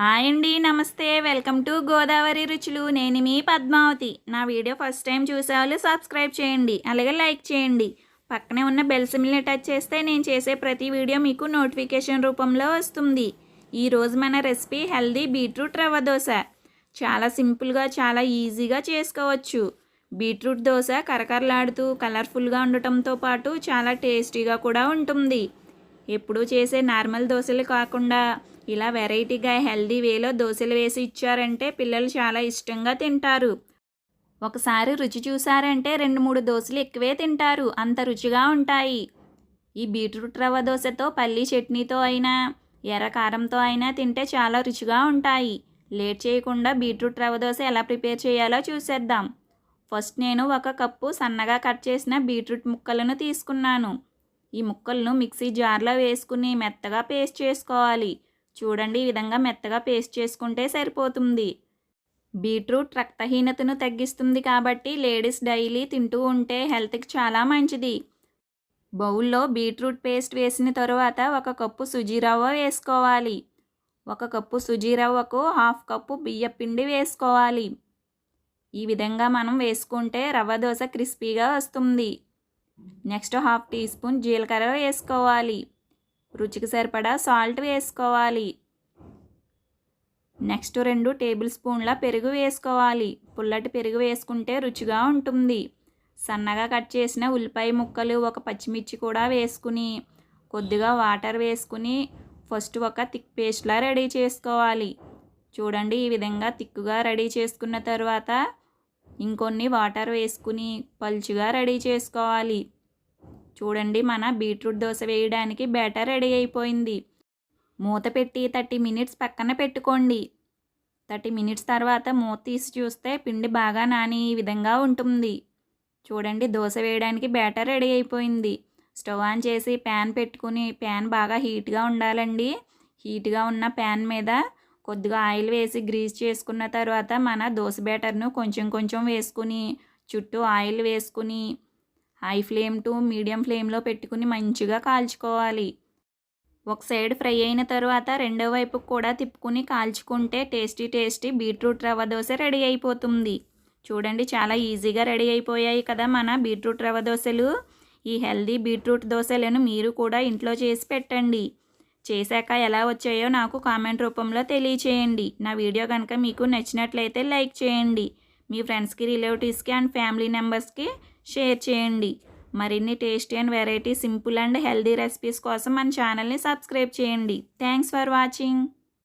Hi అండి నమస్తే. Welcome to Godavari రుచులు. నేను మీ పద్మావతి. నా వీడియో ఫస్ట్ టైం చూసే వాళ్ళు సబ్స్క్రైబ్ చేయండి అలాగే లైక్ చేయండి. పక్కనే ఉన్న బెల్ సిమ్ని టచ్ చేస్తే నేను చేసే ప్రతి వీడియో మీకు నోటిఫికేషన్ రూపంలో వస్తుంది. ఈరోజు మన recipe healthy beetroot rava dosa. చాలా సింపుల్గా చాలా ఈజీగా చేసుకోవచ్చు. బీట్రూట్ దోశ కరకరలాడుతూ కలర్ఫుల్గా ఉండటంతో పాటు చాలా టేస్టీగా కూడా ఉంటుంది. ఎప్పుడూ చేసే నార్మల్ దోశలు కాకుండా ఇలా వెరైటీగా హెల్దీ వేలో దోశలు వేసి ఇచ్చారంటే పిల్లలు చాలా ఇష్టంగా తింటారు. ఒకసారి రుచి చూసారంటే రెండు మూడు దోశలు ఎక్కువే తింటారు. అంత రుచిగా ఉంటాయి. ఈ బీట్రూట్ రవ్వ దోశతో పల్లీ చట్నీతో అయినా ఎర్ర కారంతో అయినా తింటే చాలా రుచిగా ఉంటాయి. లేట్ చేయకుండా బీట్రూట్ రవ్వ దోశ ఎలా ప్రిపేర్ చేయాలో చూసేద్దాం. ఫస్ట్ నేను ఒక కప్పు సన్నగా కట్ చేసిన బీట్రూట్ ముక్కలను తీసుకున్నాను. ఈ ముక్కలను మిక్సీ జార్లో వేసుకుని మెత్తగా పేస్ట్ చేసుకోవాలి. చూడండి ఈ విధంగా మెత్తగా పేస్ట్ చేసుకుంటే సరిపోతుంది. బీట్రూట్ రక్తహీనతను తగ్గిస్తుంది కాబట్టి లేడీస్ డైలీ తింటూ ఉంటే హెల్త్కి చాలా మంచిది. బౌల్లో బీట్రూట్ పేస్ట్ వేసిన తరువాత ఒక కప్పు సుజీరవ్వ వేసుకోవాలి. ఒక కప్పు సుజీరవ్వకు హాఫ్ కప్పు బియ్య పిండి వేసుకోవాలి. ఈ విధంగా మనం వేసుకుంటే రవ్వ దోశ క్రిస్పీగా వస్తుంది. నెక్స్ట్ హాఫ్ టీ స్పూన్ జీలకర్ర వేసుకోవాలి. రుచికి సరిపడా సాల్ట్ వేసుకోవాలి. నెక్స్ట్ రెండు టేబుల్ స్పూన్ల పెరుగు వేసుకోవాలి. పుల్లటి పెరుగు వేసుకుంటే రుచిగా ఉంటుంది. సన్నగా కట్ చేసిన ఉల్లిపాయ ముక్కలు ఒక పచ్చిమిర్చి కూడా వేసుకుని కొద్దిగా వాటర్ వేసుకుని ఫస్ట్ ఒక థిక్ పేస్ట్లా రెడీ చేసుకోవాలి. చూడండి ఈ విధంగా థిక్గా రెడీ చేసుకున్న తర్వాత ఇంకొన్ని వాటర్ వేసుకుని పలుచుగా రెడీ చేసుకోవాలి. చూడండి మన బీట్రూట్ దోశ వేయడానికి బ్యాటర్ రెడీ అయిపోయింది. మూత పెట్టి థర్టీ మినిట్స్ పక్కన పెట్టుకోండి. థర్టీ మినిట్స్ తర్వాత మూత తీసి చూస్తే పిండి బాగా నాని ఈ విధంగా ఉంటుంది. చూడండి దోశ వేయడానికి బ్యాటర్ రెడీ అయిపోయింది. స్టవ్ ఆన్ చేసి ప్యాన్ పెట్టుకుని ప్యాన్ బాగా హీట్గా ఉండాలండి. హీట్గా ఉన్న ప్యాన్ మీద కొద్దిగా ఆయిల్ వేసి గ్రీస్ చేసుకున్న తర్వాత మన దోశ బ్యాటర్ను కొంచెం కొంచెం వేసుకుని చుట్టూ ఆయిల్ వేసుకుని హై ఫ్లేమ్ టు మీడియం ఫ్లేమ్లో పెట్టుకుని మంచిగా కాల్చుకోవాలి. ఒక సైడ్ ఫ్రై అయిన తర్వాత రెండో వైపు కూడా తిప్పుకుని కాల్చుకుంటే tasty tasty beetroot rava dosa ready అయిపోతుంది. చూడండి చాలా ఈజీగా రెడీ అయిపోయాయి కదా మన బీట్రూట్ రవ్వ దోశలు. ఈ హెల్దీ బీట్రూట్ దోశలను మీరు కూడా ఇంట్లో చేసి పెట్టండి. చేశాక ఎలా వచ్చాయో నాకు కామెంట్ రూపంలో తెలియచేయండి. నా వీడియో కనుక మీకు నచ్చినట్లయితే లైక్ చేయండి. మీ ఫ్రెండ్స్కి రిలేటివ్స్కి అండ్ ఫ్యామిలీ మెంబర్స్కి షేర్ చేయండి. మరిన్ని tasty and variety simple and healthy recipes కోసం మన ఛానల్ని సబ్స్క్రైబ్ చేయండి. Thanks for watching.